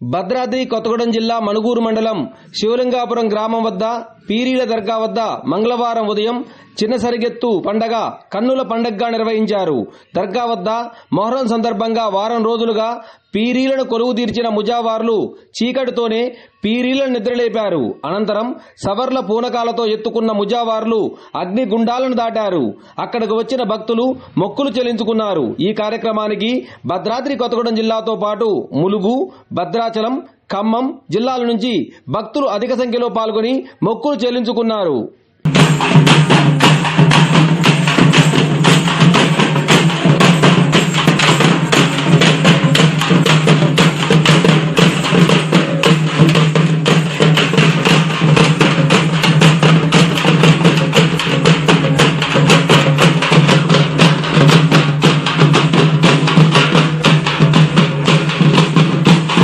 భద్రాద్రి కొత్తగూడెం జిల్లా మణుగూరు మండలం శివలింగాపురం గ్రామం వద్ద పీరీల దర్గా వద్ద మంగళవారం ఉదయం చిన్న సరిగెత్తు పండగ కన్నుల పండగగా నిర్వహించారు. దర్గా వద్ద మొహరం సందర్భంగా వారం రోజులుగా పీరీలను కొలువు తీర్చిన ముజావార్లు చీకటితోనే పీరీలను నిద్రలేపారు. అనంతరం సవర్ల పూనకాలతో ఎత్తుకున్న ముజావార్లు అగ్నిగుండాలను దాటారు. అక్కడకు వచ్చిన భక్తులు మొక్కులు చెల్లించుకున్నారు. ఈ కార్యక్రమానికి భద్రాద్రి కొత్తగూడెం జిల్లాతో పాటు ములుగు భద్రాచలం ఖమ్మం జిల్లాల నుంచి భక్తులు అధిక సంఖ్యలో పాల్గొని మొక్కులు చెల్లించుకున్నారు.